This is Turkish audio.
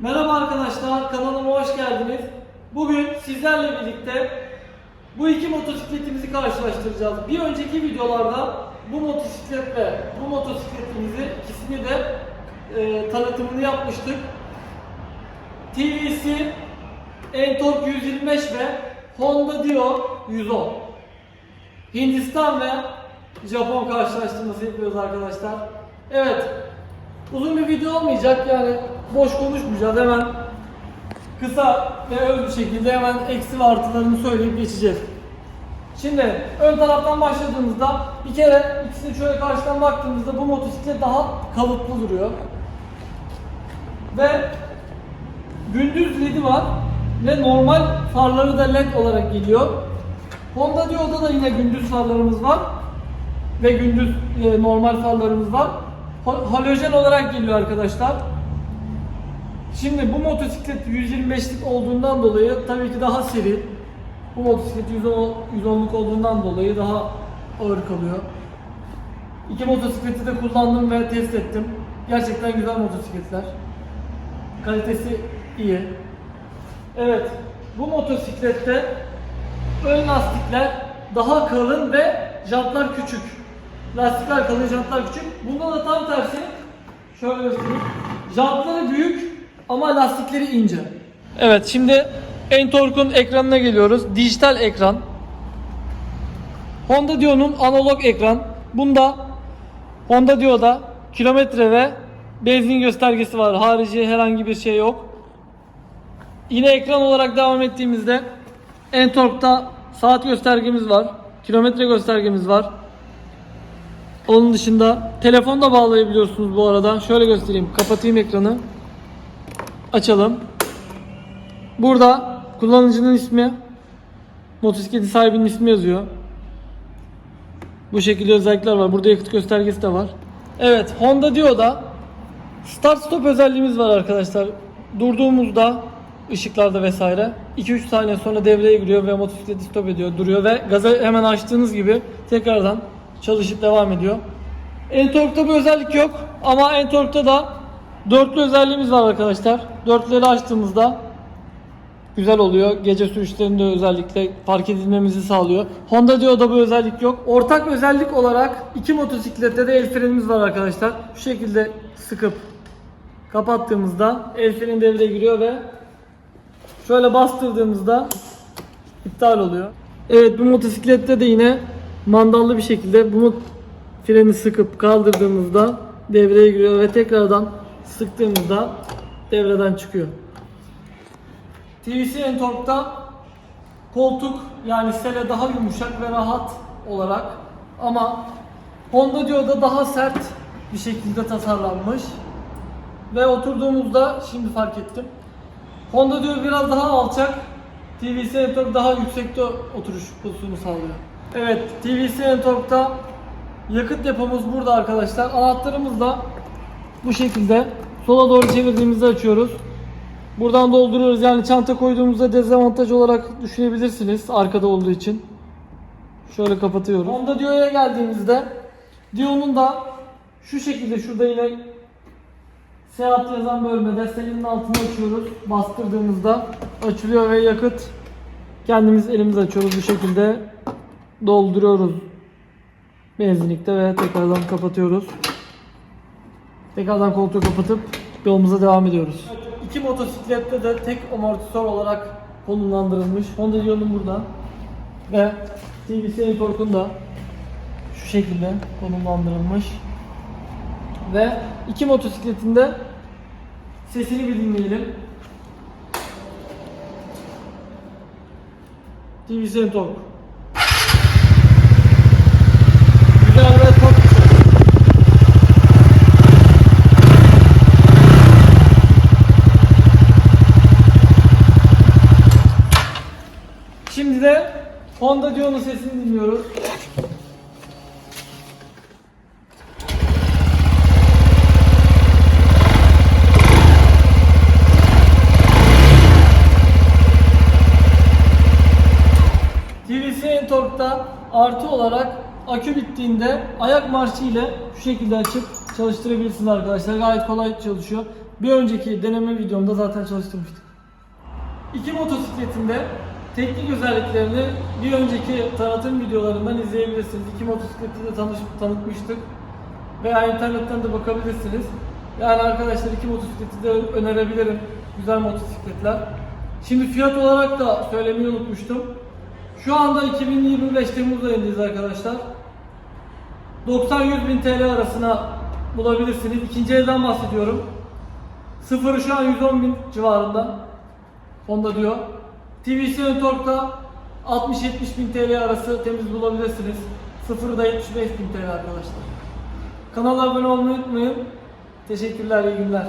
Merhaba arkadaşlar, kanalıma hoş geldiniz. Bugün sizlerle birlikte bu iki motosikletimizi karşılaştıracağız. Bir önceki videolarda bu motosikletle bu motosikletimizi ikisini de e, tanıtımını yapmıştık. TVC Entorq 125 ve Honda Dio 110. Hindistan ve Japon karşılaştırması yapıyoruz arkadaşlar. Evet, uzun bir video olmayacak yani boş konuşmayacağız hemen kısa ve öz bir şekilde hemen eksi ve artılarını söyleyip geçeceğiz. Şimdi ön taraftan başladığımızda bir kere ikisini şöyle karşıdan baktığımızda bu motosiklet daha kalıplı duruyor. Ve gündüz ledi var ve normal farları da led olarak geliyor. Honda Dio'da da yine gündüz farlarımız var ve gündüz e, normal farlarımız var. Ha- Halojen olarak geliyor arkadaşlar. Şimdi bu motosiklet 125'lik olduğundan dolayı tabii ki daha seri. Bu motosiklet 110 110'luk olduğundan dolayı daha ağır kalıyor. İki motosikleti de kullandım ve test ettim. Gerçekten güzel motosikletler. Kalitesi iyi. Evet, bu motosiklette ön lastikler daha kalın ve jantlar küçük. Lastikler kalın, jantlar küçük. Bunda da tam tersi. Şöyle göstereyim. Jantları büyük ama lastikleri ince. Evet, şimdi Entorq'un ekranına geliyoruz. Dijital ekran. Honda Dio'nun analog ekran. Bunda Honda Dio'da kilometre ve benzin göstergesi var. Harici herhangi bir şey yok. Yine ekran olarak devam ettiğimizde Entorq'ta saat göstergemiz var. Kilometre göstergemiz var. Onun dışında telefon da bağlayabiliyorsunuz bu arada. Şöyle göstereyim. Kapatayım ekranı. Açalım. Burada kullanıcının ismi, motosikletin sahibinin ismi yazıyor. Bu şekilde özellikler var. Burada yakıt göstergesi de var. Evet, Honda Dio'da start stop özelliğimiz var arkadaşlar. Durduğumuzda ışıklarda vesaire 2-3 saniye sonra devreye giriyor ve motosikleti stop ediyor, duruyor ve gaza hemen açtığınız gibi tekrardan çalışıp devam ediyor. Entorq'ta bu özellik yok ama Entorq'ta da dörtlü özelliğimiz var arkadaşlar. Dörtleri açtığımızda güzel oluyor. Gece sürüşlerinde özellikle fark edilmemizi sağlıyor. Honda Dio'da bu özellik yok. Ortak özellik olarak iki motosiklette de el frenimiz var arkadaşlar. Şu şekilde sıkıp kapattığımızda el freni devreye giriyor ve şöyle bastırdığımızda iptal oluyor. Evet bu motosiklette de yine mandallı bir şekilde bu freni sıkıp kaldırdığımızda devreye giriyor ve tekrardan sıktığımızda devreden çıkıyor. TVC Entorq'ta koltuk yani sele daha yumuşak ve rahat olarak ama Honda Dio'da daha sert bir şekilde tasarlanmış ve oturduğumuzda şimdi fark ettim. Honda Dio biraz daha alçak, TVC Entorq daha yüksekte oturuş pozisyonu sağlıyor. Evet, TVC Entorq'ta yakıt depomuz burada arkadaşlar. Anahtarımız da bu şekilde sola doğru çevirdiğimizde açıyoruz. Buradan dolduruyoruz. Yani çanta koyduğumuzda dezavantaj olarak düşünebilirsiniz arkada olduğu için. Şöyle kapatıyoruz. Honda Dio'ya geldiğimizde Dio'nun da şu şekilde şurada yine Seat yazan bölmede selinin altını açıyoruz. Bastırdığımızda açılıyor ve yakıt kendimiz elimiz açıyoruz bu şekilde dolduruyoruz benzinlikte ve tekrardan kapatıyoruz. Tekrardan koltuğu kapatıp yolumuza devam ediyoruz. İki motosiklette de tek amortisör olarak konumlandırılmış. Honda Dio'nun burada ve TVC Entorq'un da şu şekilde konumlandırılmış. Ve iki motosikletin de sesini bir dinleyelim. TVC Entorq. Güzel ve tok bir ses. Şimdi de Honda Dio'nun sesini dinliyoruz. TVC Entorq'ta artı olarak akü bittiğinde ayak marşı ile şu şekilde açıp çalıştırabilirsiniz arkadaşlar. Gayet kolay çalışıyor. bir önceki deneme videomda zaten çalıştırmıştık. İki motosikletinde teknik özelliklerini bir önceki tanıtım videolarından izleyebilirsiniz. İki motosikleti de tanış, tanıtmıştık. Veya internetten de bakabilirsiniz. Yani arkadaşlar iki motosikleti de önerebilirim. Güzel motosikletler. Şimdi fiyat olarak da söylemeyi unutmuştum. Şu anda 2025 Temmuz ayındayız arkadaşlar. 90-100 bin TL arasına bulabilirsiniz. İkinci elden bahsediyorum. Sıfırı şu an 110 bin civarında. Honda diyor. TVC Torque'da 60-70 bin TL arası temiz bulabilirsiniz. Sıfırı da 75 bin TL arkadaşlar. Kanala abone olmayı unutmayın. Teşekkürler, iyi günler.